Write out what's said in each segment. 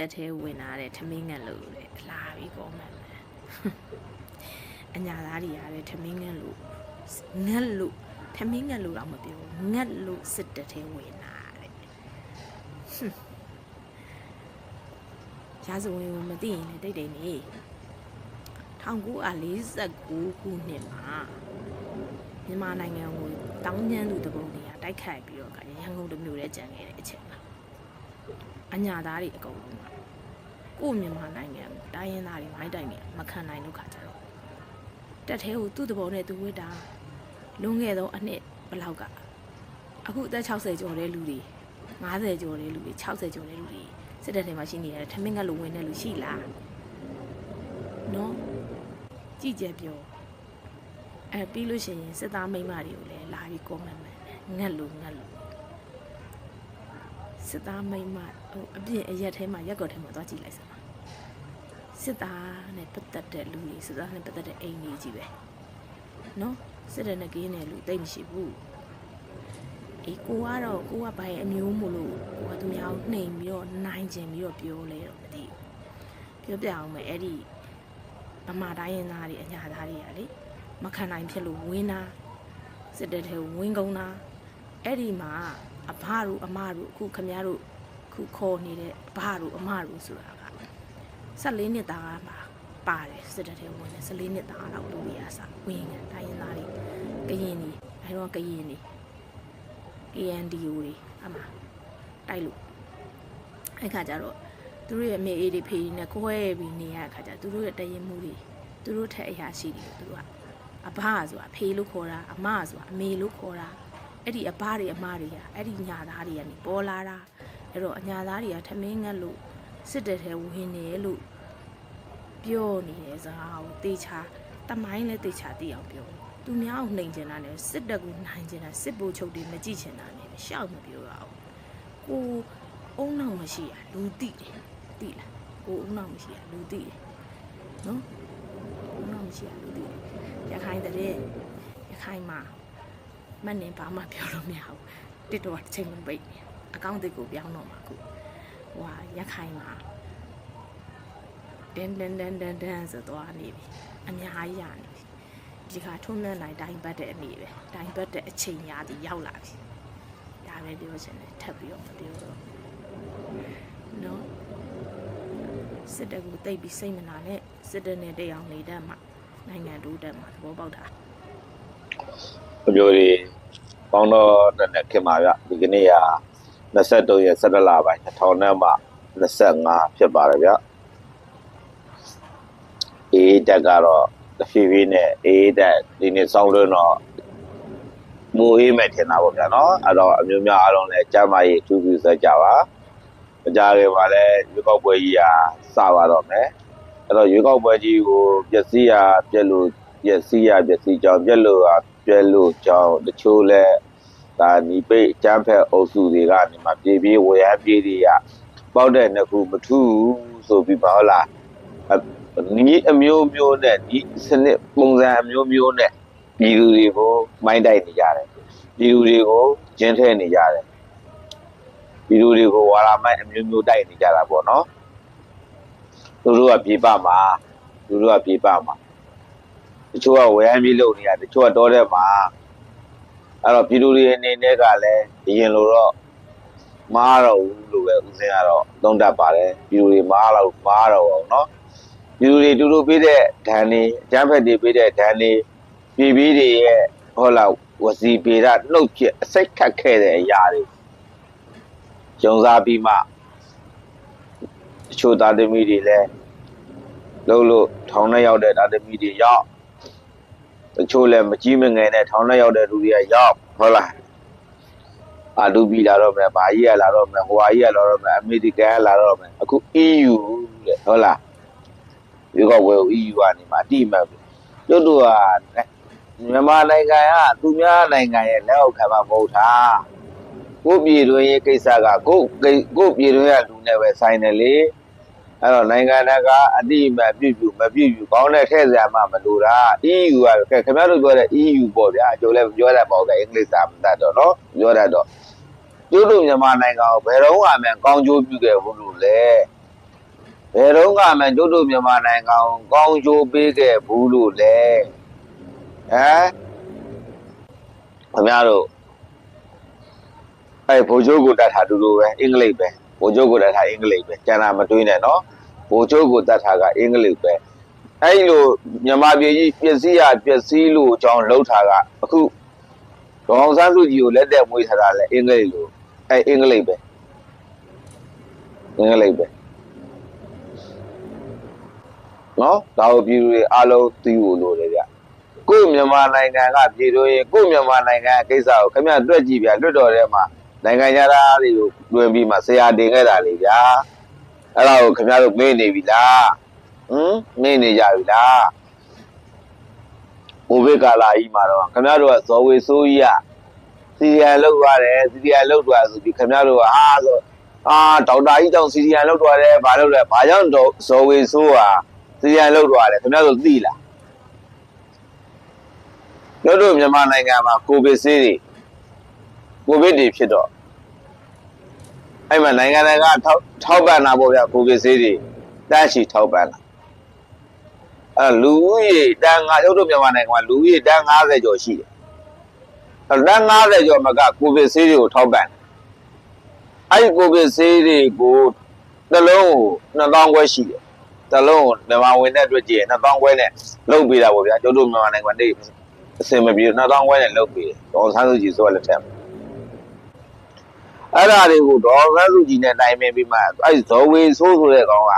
တက်သေးဝင်လာတဲ့ထမင်းငတ်လို့လေလာပြီးကောမှန်မှန်အညာသားတွေရတယ်ထမင်းငတ်လို့ငတ်လို့ထမင်းငတ်လို့တော့မပြောဘူးငတ်လို့စစ်တက်သေးဝင်လာတဲ့ဟွန်းရာဇဝင်ကိုမသိရင်လည်းတိတ်တိတ်နေ1949ခုနှစ်မှာမြန်မာနိုင်ငံကိုတောင်းကျမ်းသူတပုံတွေကတိုက်ခိုက်ပြီးတော့ခါရန်ကုန်တမျိုးနဲ့ကြံခဲ့တဲ့အချိန်မှာ အညာသားတွေအကုန်လုံးကကို့မြန်မာနိုင်ငံကိုတိုင်းရင်းသားတွေမိုင်းတိုင်နေမခံနိုင်လို့ခါကြတော့တက်သေးကိုသူ့တဘောနဲ့သူဝစ်တာလွန်ခဲ့သောအနှစ်ဘလောက်ကအခုအသက်60ကျော်တဲ့လူတွေ50ကျော်တဲ့လူတွေ60ကျော်တဲ့လူတွေစစ်တပ်ထဲမှာရှိနေတယ်ထမင်းကလိုဝင်တဲ့လူရှိလားနော်ကြည့်ကြပြောအဲပြီးလို့ရှိရင်စစ်သားမိန်းမတွေကိုလည်းလာပြီးကွန်မန့်မယ်ငတ်လို့ငတ်လို့ စစ်သားမိန်းမဟိုအပြင်အရက်ထဲမှာရက်ကော်ထဲမှာသွားကြည့်လိုက်စမ်းပါစစ်သားနဲ့ပတ်သက်တဲ့လူတွေစစ်သားနဲ့ပတ်သက်တဲ့အိမ်ကြီးကြီးပဲနော်စစ်တဲ့နဲ့ကင်းတဲ့လူတိတ်မရှိဘူးအေးကိုကတော့ကိုကဘာရဲ့အမျိုးမို့လို့ကိုကသူများကိုနှိမ်ပြီးတော့နိုင်ကျင်ပြီးတော့ပြောလဲတော့မသိဘူးပြောပြအောင်မယ်အဲ့ဒီဗမာတိုင်းရင်းသားတွေအညာသားတွေကလေမခံနိုင်ဖြစ်လို့ဝင်းတာစစ်တဲ့ထဲကိုဝင်းကုန်းတာအဲ့ဒီမှာ အဘတို့အမတို့အခုခမရတို့ခုခေါ်နေတဲ့အဘတို့အမတို့ဆိုတာက14နှစ်သားမှာပါတယ်စစ်တပ်ထဲဝင်တယ်14နှစ်သားလောက်လူရစာဝင်တယ်တိုင်းရင်းသားတွေကရင်တွေအဲတော့ကရင်တွေ KNDO တွေအမတိုက်လို့အဲ့ခါကျတော့သူတို့ရဲ့မေအေးတွေဖေးတွေနဲ့ကိုယ်ပြီးနေရတဲ့ခါကျသူတို့ရဲ့တရင်မှုတွေသူတို့ထက်အရာရှိတယ်သူတို့ကအဘဆိုတာဖေးလို့ခေါ်တာအမဆိုတာအမေလို့ခေါ်တာ အဲ့ဒီအဘတွေအမတွေကအဲ့ဒီညာသားတွေကနေပေါ်လာတာအဲ့တော့အညာသားတွေကထမင်းငတ်လို့စစ်တပ်ထဲဝင်နေလို့ပြောနေတဲ့စကားကိုတေချာတမိုင်းလည်းတေချာသိအောင်ပြောသူများအောင်နှိမ်ကျင်တာနဲ့စစ်တပ်ကိုနိုင်ကျင်တာစစ်ဗိုလ်ချုပ်တွေမကြည့်ချင်တာနဲ့ရှောက်မပြောရအောင်ကိုအုံနောက်မရှိရလူတိတယ်တိလားကိုအုံနောက်မရှိရလူတိတယ်နော်အုံနောက်မရှိရလူတိတယ်ရခိုင်တဲ့ရခိုင်မှာ မနဲ့ဘာမှပြောလို့မရဘူးတစ်တော့တစ်ချိန်လုံးပိတ်နေအကောင့်တစ်ကိုပြောင်းတော့မှာခုဟိုဟာရက်ခိုင်မှာဒန်ဒန်ဒန်ဒန်ဒန်ဆိုတော့နေပြီအများကြီးရနေပြီဒီခါထုံးနှံနိုင်တိုင်းပတ်တဲ့အနေပဲတိုင်းပတ်တဲ့အချိန်ရာဒီရောက်လာပြီဒါပဲပြောချင်တယ်ထပ်ပြီးတော့မပြောတော့နော်စစ်တပ်ကိုတိတ်ပြီးစိတ်မနာနဲ့စစ်တပ်နဲ့တရားနေတတ်မှာနိုင်ငံတိုးတက်မှာသဘောပေါက်တာအ မျိုးတွေပေါင်းတော့တဲ့နဲ့ခင်ပါဗျဒီကနေ့က23ရက်17လပိုင်း2000နဲ့မှ25ဖြစ်ပါတယ်ဗျအေးတက်ကတော့တဖြည်းဖြည်းနဲ့အေးတက်ဒီနေ့စောင်းလို့တော့မူအေးမဲ့ထင်တာပေါ့ဗျာနော်အဲ့တော့အမျိုးများအားလုံးလည်းကြားမရေးထူးထူးဆက်ကြပါမကြခင်ပါလဲရွေးကောက်ပွဲကြီးကစပါတော့မယ်အဲ့တော့ရွေးကောက်ပွဲကြီးကိုပျက်စီးရပြက်လို့ပျက်စီးရပျက်စီးကြောင်းပြက်လို့ကပြ က်လို့ကြောင်းတချို့လဲဒါနီပိတ်ကျန်းဖက်အုပ်စုတွေကနေမှပြေးပြေးဝရမ်းပြေးတွေကပေါက်တဲ့နှစ်ခုမထူးဆိုပြီးပါဟုတ်လားအနီးအမျိုးမျိုးနဲ့ဒီစနစ်ပုံစံအမျိုးမျိုးနဲ့ပြည်သူတွေကိုမိုင်းတိုက်နေကြတယ်ပြည်သူတွေကိုကျင်းထဲနေကြတယ်ပြည်သူတွေကိုဝါရာမိုင်းအမျိုးမျိုးတိုက်နေကြတာပေါ့နော်သူတို့ကပြေးပမှာသူတို့ကပြေးပမှာ တချို့ကဝယ်ရမ်းပြီးလုပ်နေရတချို့ကတော့တဲ့မှာအဲ့တော့ပြည်သူတွေအနေနဲ့ကလည်းအရင်လိုတော့မားတော့ဘူးလို့ပဲဦးစင်းကတော့သုံးတတ်ပါတယ်ပြည်သူတွေမားတော့မားတော့အောင်เนาะပြည်သူတွေတူတူပေးတဲ့ဓာန်တွေအကျန်းဖက်တွေပေးတဲ့ဓာန်တွေပြည်ပြီးတွေရဲ့ဟောလာဝစီပေရနှုတ်ဖြစ်အစိတ်ခတ်ခဲ့တဲ့အရာတွေဂျုံစားပြီးမှတချို့သားသမီးတွေလည်းလုံးလို့ထောင်ထဲရောက်တဲ့သားသမီးတွေရောက် တချို့လည်းမကြီးမငယ်နဲ့ထောင်ထဲရောက်တဲ့လူတွေကရောက်ဟုတ်လားအာလူပြည်လာတော့မယ်ဗာကြီးကလာတော့မယ်ဟိုဟာကြီးကလာတော့မယ်အမေရိကန်ကလာတော့မယ်အခု EU တဲ့ဟုတ်လားဒီကဝယ် EU ကနေမှအတိအမှတ်ပဲတို့တို့ကမြန်မာနိုင်ငံကသူများနိုင်ငံရဲ့လက်အောက်ခံမှာမဟုတ်တာကိုယ့်ပြည်တွင်းရေးကိစ္စကကိုယ့်ကိကိုယ့်ပြည်တွင်းရလူနဲ့ပဲဆိုင်တယ်လေ အဲ့တော့နိုင်ငံတကာအတိအမှတ်ပြုပြုမပြုပြုကောင်းတဲ့ထည့်စရာမှမလိုတာ EU ကကဲခင်ဗျားတို့ပြောတဲ့ EU ပေါ့ဗျာကျိုးလည်းပြောတတ်ပါဦးကအင်္ဂလိပ်စာမတတ်တော့နော်ပြောတတ်တော့ကျိုးတို့မြန်မာနိုင်ငံကိုဘယ်တော့မှမကောင်းကျိုးပြုခဲ့ဘူးလို့လေဘယ်တော့ကမှတို့တို့မြန်မာနိုင်ငံကိုကောင်းကျိုးပေးခဲ့ဘူးလို့လေဟမ်ခင်ဗျားတို့အဲ့ဘိုလ်ချုပ်ကိုတတ်တာတူတူပဲအင်္ဂလိပ်ပဲ ဘိုလ်ချုပ်ကိုတတ်တာအင်္ဂလိပ်ပဲကျန်တာမတွေးနဲ့နော်ဘိုလ်ချုပ်ကိုတတ်တာကအင်္ဂလိပ်ပဲအဲ့လိုမြန်မာပြည်ကြီးပျက်စီးရပျက်စီးလို့အကြောင်းလှုပ်တာကအခုဒေါအောင်ဆန်းစုကြည်ကိုလက်သက်မွေးထားတာလဲအင်္ဂလိပ်လိုအဲ့အင်္ဂလိပ်ပဲအင်္ဂလိပ်ပဲနော်ဒါကိုပြည်သူတွေအားလုံးသိဖို့လိုတယ်ဗျကို့မြန်မာနိုင်ငံကပြည်သူရင်ကို့မြန်မာနိုင်ငံကိစ္စကိုခင်ဗျတွက်ကြည့်ဗျလွတ်တော်ထဲမှာ နိုင်ငံသားတွေကိုတွင်ပြီးမှဆရာတင်ခဲ့တာလေဗျာအဲ့ဒါကိုခင်ဗျတို့မေ့နေပြီလားဟမ်မေ့နေကြပြီလားဘိုးဘေကာလာကြီးမှာတော့ခင်ဗျတို့ကဇော်ဝေဆိုးကြီးကစီရီယံလောက်သွားတယ်စီရီယံလောက်သွားဆိုပြီးခင်ဗျတို့ကအာဆိုအာဒေါက်တာကြီးကြောင့်စီရီယံလောက်သွားတယ်ဘာလို့လဲဘာကြောင့်တော့ဇော်ဝေဆိုးဟာစီရန်လောက်သွားတယ်ခင်ဗျားတို့သိလားတို့တို့မြန်မာနိုင်ငံမှာကိုဗစ်ဆေးတွေ ကိုဗစ်တွေဖြစ်တော့အဲ့မှာနိုင်ငံတွေကထောက်ထောက်ပံ့တာပေါ့ဗျာကိုဗစ်ဆေးတွေတန်းချီထောက်ပံ့တာအဲ့လူဦးရေတန်း9တို့တို့မြန်မာနိုင်ငံမှာလူဦးရေတန်း90ကျော်ရှိတယ်အဲ့တန်း90ကျော်မှာကကိုဗစ်ဆေးတွေကိုထောက်ပံ့တယ်အဲ့ဒီကိုဗစ်ဆေးတွေကိုတစ်လုံးကို2000ခွဲရှိတယ်တလုံးကိုမြန်မာဝင်တဲ့အတွက်ကြည့်ရင်2000ခွဲနဲ့လုတ်ပေးတာပေါ့ဗျာကျုပ်တို့မြန်မာနိုင်ငံနေအစင်မပြေ2000ခွဲနဲ့လုတ်ပေးတယ်ဒေါ်ဆန်းစုကြည်ဆိုရလက်ထက် အဲ့ဒါတွေကိုဒေါ်ဆန်းစုကြည်နဲ့တိုင်ပင်ပြီးမှအဲ့ဇော်ဝေဆိုးဆိုတဲ့ကောင်က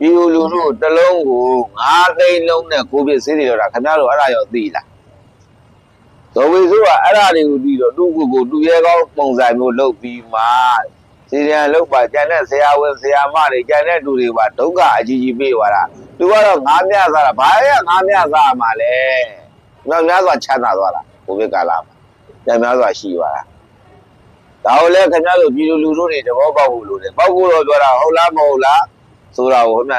ပြည်သူလူထုတလုံးကို9သိန်းလုံးနဲ့ကိုဗစ်ဆေးတွေတော့တာခင်ဗျားတို့အဲ့ဒါရောသိလားဇော်ဝေဆိုးကအဲ့ဒါတွေကိုပြီးတော့သူ့ကိုယ်ကိုသူ့ရဲကောင်းပုံစံမျိုးလုတ်ပြီးမှစီရန်လောက်ပါကျန်တဲ့ဆရာဝန်ဆရာမတွေကျန်တဲ့လူတွေပါဒုက္ခအကြီးကြီးပေးသွားတာသူကတော့ငားမြစားတာဘာလဲငားမြစားမှာလဲမြောက်များစွာချမ်းသာသွားတာကိုဗစ်ကာလမှာကျန်များစွာရှိသွားတာ ဒါကိုလည်းခင်ဗျားတို့ပြည်သူလူထုတွေသဘောပေါက်ဖို့လိုတယ်ပေါက်ဖို့တော့ပြောတာဟုတ်လားမဟုတ်လားဆိုတာကိုခင်ဗျ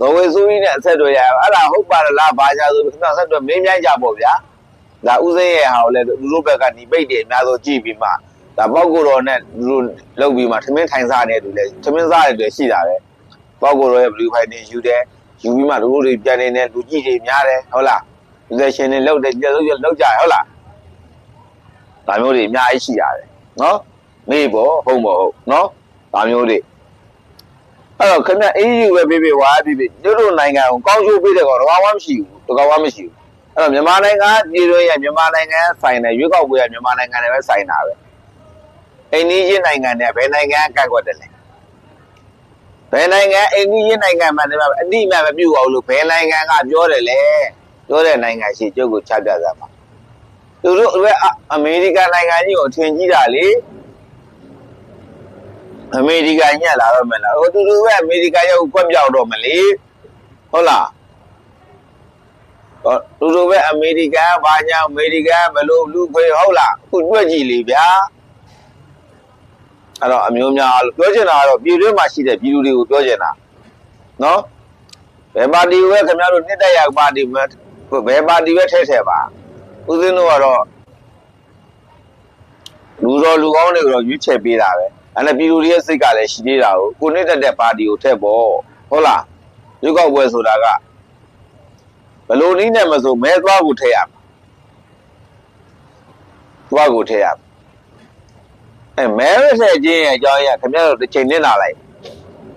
သဝေဆူကြီးနဲ့အဆက်တွေရအောင်အဲ့ဒါဟုတ်ပါလားဘာကြဆိုခင်ဗျာဆက်တွေမင်းမြိုင်းကြပေါ့ဗျာဒါဥစိရဲ့ဟာကိုလည်းလူတို့ဘက်ကနေပိတ်တယ်အများဆုံးကြည့်ပြီးမှဒါပေါက်ကိုတော်နဲ့လူတို့လောက်ပြီးမှထမင်းထိုင်စားနေတယ်လေထမင်းစားတယ်ရှိတာပဲပေါက်ကိုတော်ရဲ့ blue fight နေယူတယ်ယူပြီးမှလူတို့တွေပြန်နေတယ်လူကြီးတွေများတယ်ဟုတ်လားလူသက်ရှင်တွေလောက်တယ်လောက်လောက်ကြဟုတ်လားဒါမျိုးတွေအများကြီးရှိရတယ်နော် မေးဖို့ဟုတ်မဟုတ်နော်ဒါမျိုးတွေအဲ့တော့ခင်ဗျအေးယူပဲပြေးပြေးဝါပြေးပြေးတို့တို့နိုင်ငံကိုကောင်းချိုးပေးတဲ့ကောင်တော့ဘာမှမရှိဘူးတကောမှမရှိဘူးအဲ့တော့မြန်မာနိုင်ငံကပြည်တွင်းရမြန်မာနိုင်ငံဆိုင်တယ်ရွေးကောက်ပွဲရမြန်မာနိုင်ငံနဲ့ပဲဆိုင်တာပဲအိန္ဒိယနိုင်ငံနဲ့ဘယ်နိုင်ငံကကန့်ကွက်တယ်လဲဘယ်နိုင်ငံအိန္ဒိယနိုင်ငံမှာလည်းအတိအမှန်မပြုတ်အောင်လို့ဘယ်နိုင်ငံကပြောတယ်လဲပြောတဲ့နိုင်ငံရှိကျုပ်ကိုချပြစမ်းပါသူတို့ကအမေရိကန်နိုင်ငံကြီးကိုထင်ကြီးတာလေ အမေရိကန်ညက်လာတော့မလားဟိုသူတို့ကအမေရိကန်ရောက်ကွက်ပြောက်တော့မလေဟုတ်လားဟောသူတို့ပဲအမေရိကန်ဘာညာအမေရိကန်ဘယ်လိုလူခွေဟုတ်လားအခုတွက်ကြည့်လေဗျာအဲ့တော့အမျိုးများလို့ပြောချင်တာကတော့ပြည်တွင်းမှာရှိတဲ့ပြည်သူတွေကိုပြောချင်တာနော်ဘယ်ပါတီပဲခင်ဗျားတို့နှစ်တက်ရပါတီပဲဘယ်ပါတီပဲထဲထဲပါဦးစင်းတို့ကတော့လူတော်လူကောင်းတွေကိုတော့ရွေးချယ်ပေးတာပဲ အဲ့ဒါပြည်သူတွေရဲ့စိတ်ကလည်းရှိသေးတာကိုကိုနှစ်တက်တဲ့ပါတီကိုထည့်ဖို့ဟုတ်လားရွေးကောက်ပွဲဆိုတာကဘယ်လိုနည်းနဲ့မဆိုမဲသွားကိုထည့်ရမှာသွားကိုထည့်ရမှာအဲမဲရဆက်ချင်းရဲ့အကြောင်းအရာခင်ဗျားတို့တစ်ချိန်နစ်နာလိုက်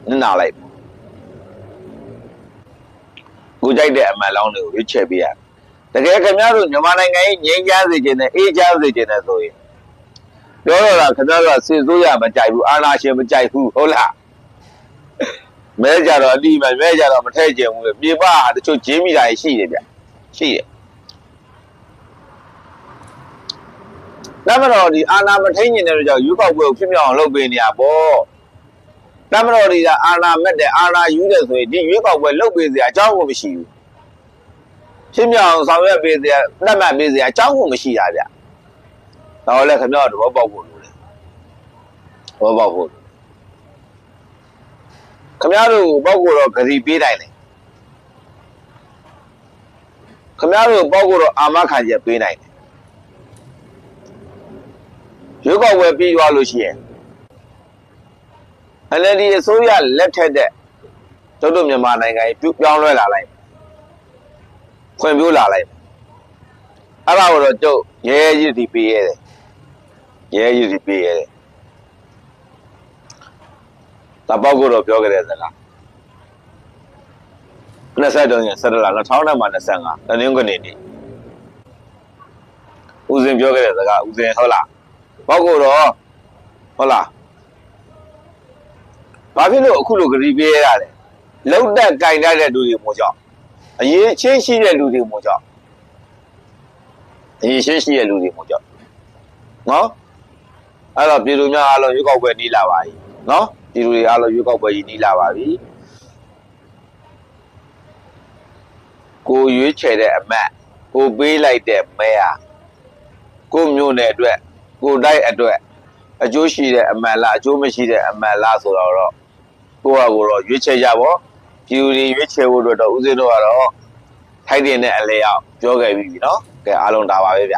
နစ်နာလိုက်ကိုကြိုက်တဲ့အမှန်လောင်းတွေကိုရွေးချယ်ပေးရတကယ်ခင်ဗျားတို့မြန်မာနိုင်ငံကြီးငြိမ်းချမ်းစေခြင်းနဲ့အေးချမ်းစေခြင်းနဲ့ဆိုရင် ပြောတော့တာခင်ဗျားတို့ကစစ်စိုးရမကြိုက်ဘူးအာဏာရှင်မကြိုက်ဘူးဟုတ်လားမဲကြတော့အတိမမဲကြတော့မထည့်ကျင်ဘူးလေပြေပတချို့ဂျင်းမိတာရှိတယ်ဗျရှိတယ်တမတော်ဒီအာနာမထိန်ကျင်တဲ့ကြောင့်ရွေးကောက်ပွဲကိုဖြစ်မြောက်အောင်လုပ်ပေးနေရပေါ့တမတော်ဒီကအာနာမက်တဲ့အာနာယူတဲ့ဆိုရင်ဒီရွေးကောက်ပွဲလုပ်ပေးစရာအကြောင်းကိုမရှိဘူးဖြစ်မြောက်အောင်ဆောင်ရွက်ပေးစရာနှက်မှတ်ပေးစရာအကြောင်းကိုမရှိတာဗျ တော့လည်းခင်ဗျားတို့သဘောပေါက်ဖို့လိုတယ်သဘောပေါက်ဖို့ခင်ဗျားတို့ပေါက်ကိုတော့ဂရီပေးတိုင်းလေခင်ဗျားတို့ပေါက်ကိုတော့အာမခံချက်ပေးနိုင်တယ်ရွေးကောက်ပွဲပြီးသွားလို့ရှိရင် NLD အစိုးရလက်ထက်တဲ့ဒေတို့တို့မြန်မာနိုင်ငံကြီးပြုပြောင်းလဲလာလိုက်ခွင့်ပြုလာလိုက်အဲ့ဒါကိုတော့ကျုပ်ရဲရဲကြီးဒီပေးရတယ် ရဲရဲကြီးပေးရတယ်တပောက်ကိုတော့ပြောကြတဲ့စကား20တုန်းကဆက်လာ2025တနင်္ဂနွေနေ့ဦးစင်ပြောခဲ့တဲ့စကားဦးစင်ဟုတ်လားဘောက်ကိုတော့ဟုတ်လားဘာဖြစ်လို့အခုလိုဂရီပေးရတာလဲလုံးတက်ကင်တတ်တဲ့လူတွေမို့ကြောင့်အရေးချင်းရှိတဲ့လူတွေမို့ကြောင့်အရေးချင်းရှိတဲ့လူတွေမို့ကြောင့်နော် အဲ့တော့ပြည်သူများအားလုံးရွေးကောက်ပွဲနီးလာပါပြီနော်ပြည်သူတွေအားလုံးရွေးကောက်ပွဲကြီးနီးလာပါပြီကိုရွေးချယ်တဲ့အမတ်ကိုပေးလိုက်တဲ့မဲဟာကိုမျိုးနယ်အတွက်ကိုတိုက်အတွက်အကျိုးရှိတဲ့အမတ်လားအကျိုးမရှိတဲ့အမတ်လားဆိုတော့တော့ကိုယ့်ဟာကိုယ်တော့ရွေးချယ်ကြပါပြည်သူတွေရွေးချယ်ဖို့အတွက်တော့ဦးစင်းတို့ကတော့ထိုက်တင်တဲ့အလဲအောင်ပြောခဲ့ပြီးပြီနော်ကဲအားလုံးဒါပါပဲဗျ